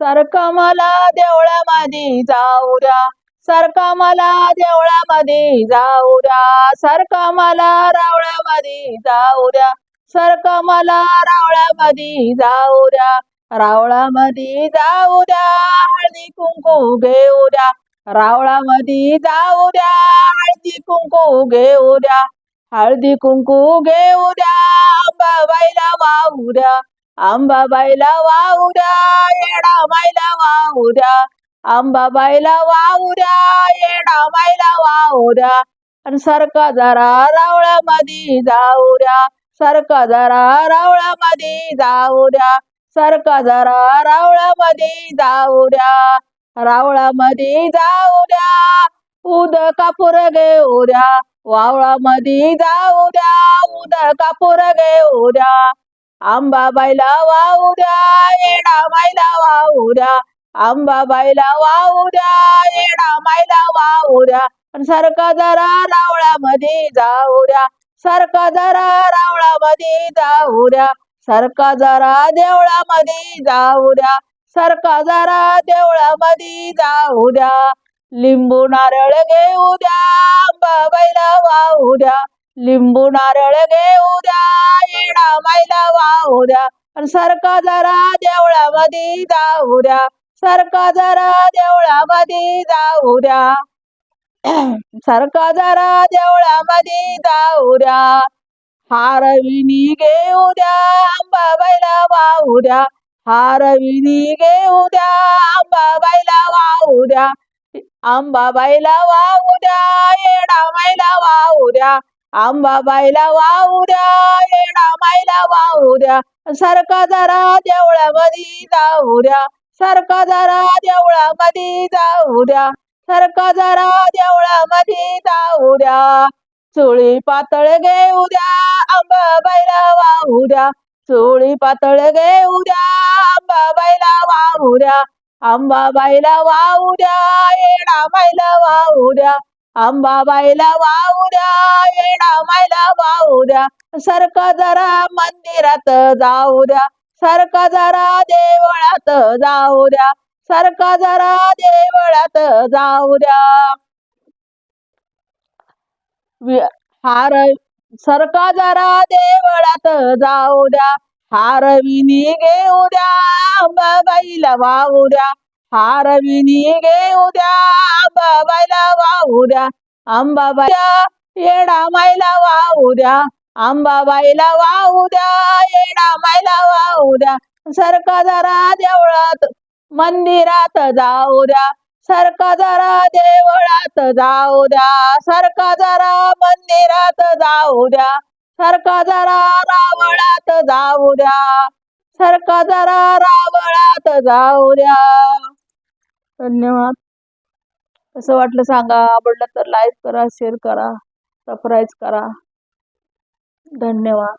सारखा मला देवळामध्ये जाऊ द्या. सारखा मला देवळामध्ये जाऊ द्या. सारखा मला रावळामध्ये जाऊ द्या. सारखा मला रावळामध्ये जाऊ द्या. रावळामध्ये जाऊ द्या. हळदी कुंकू घेऊ द्या. रावळामध्ये जाऊ द्या. हळदी कुंकू घेऊ द्या. हळदी कुंकू घेऊ द्या. बाबाईला वाहू द्या. अंबाबाईला वाहू द्या येडा माईला वाहू द्या अंबाबाईला वाहू द्या येडा माईला वाहू द्या आणि सारखा जरा रावळामध्ये जाऊ द्या सारखा जरा रावळामध्ये जाऊ द्या सारखा जरा रावळामध्ये जाऊ द्या रावळामध्ये जाऊ द्या उद कापूर घेऊ द्या वावळामध्ये जाऊ द्या उद कापूर घेऊ द्या आंबाबाईला वाहू द्या येडा माईला वाहू द्या. आंबाबाईला वाहू द्या येडा माईला वाहू द्या. पण सारखा जरा रावळामध्ये जाऊ द्या. सारखा जरा रावळामध्ये जाऊ द्या. सारखा जरा देवळामध्ये जाऊ द्या. सारखा जरा देवळामध्ये जाऊ द्या. लिंबू नारळ घेऊ द्या आंबाबाईला वाहू द्या. लिंबू नारळ घेऊ द्या येडा माईला वाहू द्या आणि सारखा जरा देवळामध्ये जाऊ द्या सारखा जरा देवळामध्ये जाऊ द्या. सारखा जरा देवळामध्ये जाऊ द्या. हारविनी घेऊ द्या अंबाबाईला वाहू द्या. हारविनी घेऊ द्या आंबाबाईला वाहू द्या. आंबाबाईला वाहू द्या येडा माईला वाहू द्या. अंबाबाईला वाहू द्या येडा मायला वाहू द्या सारखा जरा देवळामध्ये जाऊ द्या सारखा जरा देवळामध्ये जाऊ द्या सारखा जरा देवळामध्ये जाऊ द्या चोळी पातळ घेऊ द्या अंबाबाईला वाहू द्या चोळी पातळ घेऊ द्या अंबाबाईला वाहू द्या अंबाबाईला वाहू द्या येडा मायला वाहू द्या अंबाबाईला वाहू द्या द्या सारखा जरा मंदिरात जाऊ द्या सारखा जरा देवळात जाऊ द्या सारखा जरा देवळात जाऊ द्या हार सरका जरा देवळात जाऊ द्या हारविनी घेऊ द्या अंबाबाईला वाहू द्या हारविनी घेऊ द्या अंबाबाईला वाहू द्या अंबाबाईला येडा माईला वाहू द्या अंबाबाईला वाहू द्या येडा माईला वाहू द्या. सरका जरा देवळात मंदिरात जाऊ द्या. सरका जरा देवळात जाऊ द्या. सरका जरा मंदिरात जाऊ द्या. सरका जरा रावळात जाऊ द्या. सरका जरा रावळात जाऊ द्या. धन्यवाद. कसं वाटलं सांगा. आवडलं तर लाईक करा शेअर करा सबस्क्राईब करा. धन्यवाद.